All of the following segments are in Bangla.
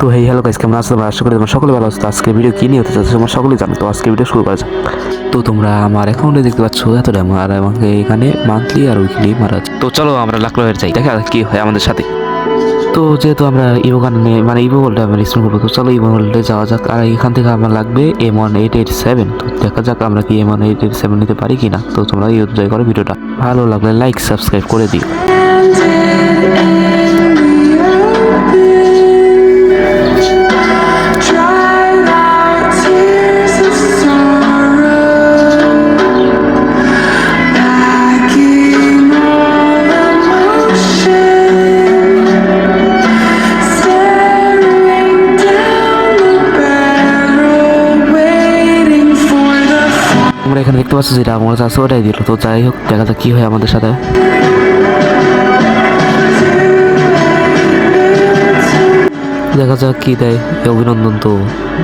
তো হেই হ্যালো গাইস কেমন আছো তোমরা? আশা করি তোমরা সকলে ভালো আছো। আজকে ভিডিও কি নিয়ে হতে তোমরা সকলেই জানো। তো আজকে ভিডিও শুরু করা যাক। তো তোমরা আমার অ্যাকাউন্টে দেখতে পাচ্ছ এত ড্যাম আর আমাকে এখানে মান্থলি আর উইকলি মারা। তো চলো আমরা লাখের যাই, দেখা কি হয় আমাদের সাথে। তো যেহেতু আমরা ইভো গানে মানে ইভো গোল্ডে আমরা স্পিন করব, তো চলো ইভো গোল্ডে যাওয়া যাক। আর এখান থেকে আমার লাগবে M one eight eight seven তো দেখা যাক আমরা কি M one eight eight seven নিতে পারি কি না তো তোমরা এনজয় করো ভিডিওটা। ভালো লাগলে লাইক সাবস্ক্রাইব করে দিও। তোমরা এখানে দেখতে পাচ্ছ যেটা আমার কাছে ওটাই দিল। তো যাই হোক, দেখা যাক কি হয় আমাদের সাথে। দেখা যাক কি দেয় অভিনন্দন তো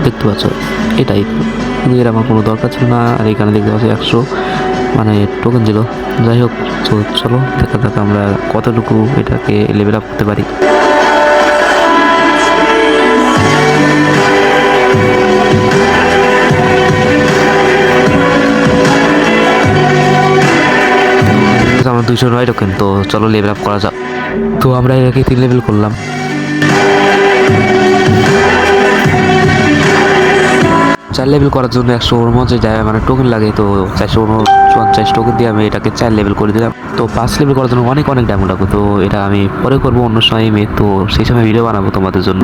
দেখতে পাচ্ছ, এটাই। কিন্তু এর আমার কোনো দরকার ছিল না, আর এখানে দেখতে পাচ্ছি একশো মানে টোকেন ছিল যাই হোক চলো, দেখা যাক আমরা কতটুকু এটাকে লেভেল আপ করতে পারি। দুইশো নয় টোকেন তো চলো লেভেল আপ করা যাক। তো আমরা এটাকে তিন লেভেল করলাম। চার লেভেল করার জন্য একশো উনপঞ্চাশ যায় মানে টোকেন লাগে, তো চারশো উনপঞ্চাশ টোকেন দিয়ে আমি এটাকে চার লেভেল করে দিলাম। তো পাঁচ লেভেল করার জন্য অনেক অনেক ডায়মন্ড লাগবে, তো এটা আমি পরে করব অন্য সময় তো সেই সময় ভিডিও বানাবো তোমাদের জন্য।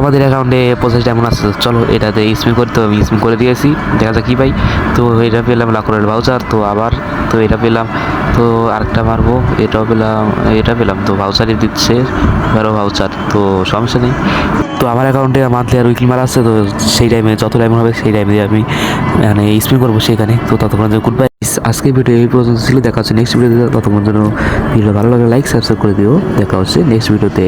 আমাদের অ্যাকাউন্টে পঁচিশ আছে তো চলো এটাতে স্পিন করতে হবে স্পিন করে দিয়েছি, দেখা যাক কী পাই। তো এটা পেলাম লাখরের ভাউচার তো আবার, তো এটা পেলাম, তো আরেকটা মারবো, এটাও পেলাম, এটা পেলাম, তো ভাউচারই দিচ্ছে বারো ভাউচার তো সমস্যা নেই। তো আমার অ্যাকাউন্টে মান্থলি আর উইকলি মারা আছে, তো সেই টাইমে যত টাইম হবে সেই টাইমে আমি মানে স্পিন করব সেখানে, তো ততক্ষণ গুড বাই আজকে ভিডিও এই পর্যন্ত ছিল, দেখা হচ্ছে নেক্সট ভিডিওতে ততক্ষণ জন্য ভিডিও ভালো লাগলে লাইক সাবস্ক্রাইব করে দিও, দেখা হচ্ছে নেক্সট ভিডিওতে